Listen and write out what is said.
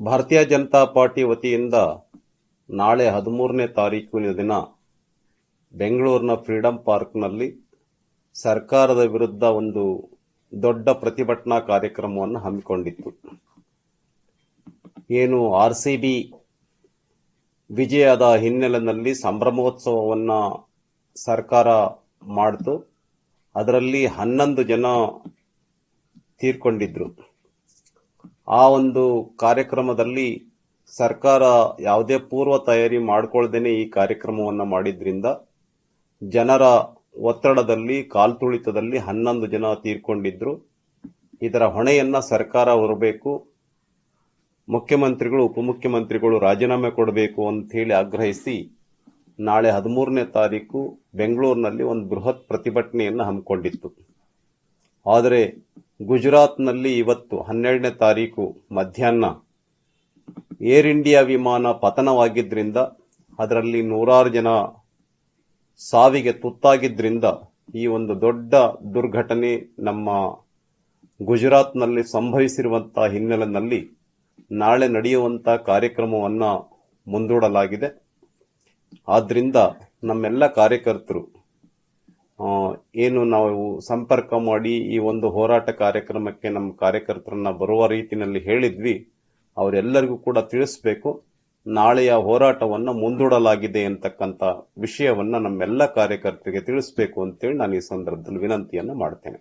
ಭಾರತೀಯ ಜನತಾ ಪಾರ್ಟಿ ವತಿಯಿಂದ ನಾಳೆ ಹದಿಮೂರನೇ ತಾರೀಕಿನ ದಿನ ಬೆಂಗಳೂರಿನ ಫ್ರೀಡಂ ಪಾರ್ಕ್ನಲ್ಲಿ ಸರ್ಕಾರದ ವಿರುದ್ಧ ಒಂದು ದೊಡ್ಡ ಪ್ರತಿಭಟನಾ ಕಾರ್ಯಕ್ರಮವನ್ನು ಹಮ್ಮಿಕೊಂಡಿತ್ತು. ಏನು ಆರ್ ಸಿ ವಿಜಯದ ಹಿನ್ನೆಲೆಯಲ್ಲಿ ಸಂಭ್ರಮೋತ್ಸವವನ್ನ ಸರ್ಕಾರ ಮಾಡಿತು. ಅದರಲ್ಲಿ ಹನ್ನೊಂದು ಜನ ತೀರ್ಕೊಂಡಿದ್ರು. ಆ ಒಂದು ಕಾರ್ಯಕ್ರಮದಲ್ಲಿ ಸರ್ಕಾರ ಯಾವುದೇ ಪೂರ್ವ ತಯಾರಿ ಮಾಡಿಕೊಳ್ಳದೇನೆ ಈ ಕಾರ್ಯಕ್ರಮವನ್ನು ಮಾಡಿದ್ರಿಂದ ಜನರ ಒತ್ತಡದಲ್ಲಿ, ಕಾಲ್ತುಳಿತದಲ್ಲಿ ಹನ್ನೊಂದು ಜನ ತೀರ್ಕೊಂಡಿದ್ರು. ಇದರ ಹೊಣೆಯನ್ನ ಸರ್ಕಾರ ಹೊರಬೇಕು. ಮುಖ್ಯಮಂತ್ರಿಗಳು, ಉಪಮುಖ್ಯಮಂತ್ರಿಗಳು ರಾಜೀನಾಮೆ ಕೊಡಬೇಕು ಅಂತ ಹೇಳಿ ಆಗ್ರಹಿಸಿ ನಾಳೆ ಹದಿಮೂರನೇ ತಾರೀಕು ಬೆಂಗಳೂರಿನಲ್ಲಿ ಒಂದು ಬೃಹತ್ ಪ್ರತಿಭಟನೆಯನ್ನು ಹಮ್ಮಿಕೊಂಡಿತ್ತು. ಆದರೆ ಗುಜರಾತ್ನಲ್ಲಿ ಇವತ್ತು ಹನ್ನೆರಡನೇ ತಾರೀಕು ಮಧ್ಯಾಹ್ನ. ಏರ್ ಇಂಡಿಯಾ ವಿಮಾನ ಪತನವಾಗಿದ್ದರಿಂದ, ಅದರಲ್ಲಿ ನೂರಾರು ಜನ ಸಾವಿಗೆ ತುತ್ತಾಗಿದ್ದರಿಂದ ಈ ಒಂದು ದೊಡ್ಡ ದುರ್ಘಟನೆ ನಮ್ಮ ಗುಜರಾತ್ನಲ್ಲಿ ಸಂಭವಿಸಿರುವಂತಹ ಹಿನ್ನೆಲೆಯಲ್ಲಿ ನಾಳೆ ನಡೆಯುವಂತಹ ಕಾರ್ಯಕ್ರಮವನ್ನು ಮುಂದೂಡಲಾಗಿದೆ. ಆದ್ದರಿಂದ ನಮ್ಮೆಲ್ಲ ಕಾರ್ಯಕರ್ತರು ಏನು ನಾವು ಸಂಪರ್ಕ ಮಾಡಿ ಈ ಒಂದು ಹೋರಾಟ ಕಾರ್ಯಕ್ರಮಕ್ಕೆ ನಮ್ಮ ಕಾರ್ಯಕರ್ತರನ್ನ ಬರುವ ರೀತಿಯಲ್ಲಿ ಹೇಳಿದ್ವಿ, ಅವರೆಲ್ಲರಿಗೂ ಕೂಡ ತಿಳಿಸ್ಬೇಕು. ನಾಳೆಯ ಹೋರಾಟವನ್ನು ಮುಂದೂಡಲಾಗಿದೆ ಅಂತಕ್ಕಂಥ ವಿಷಯವನ್ನ ನಮ್ಮೆಲ್ಲ ಕಾರ್ಯಕರ್ತರಿಗೆ ತಿಳಿಸ್ಬೇಕು ಅಂತೇಳಿ ನಾನು ಈ ಸಂದರ್ಭದಲ್ಲಿ ವಿನಂತಿಯನ್ನು ಮಾಡ್ತೇನೆ.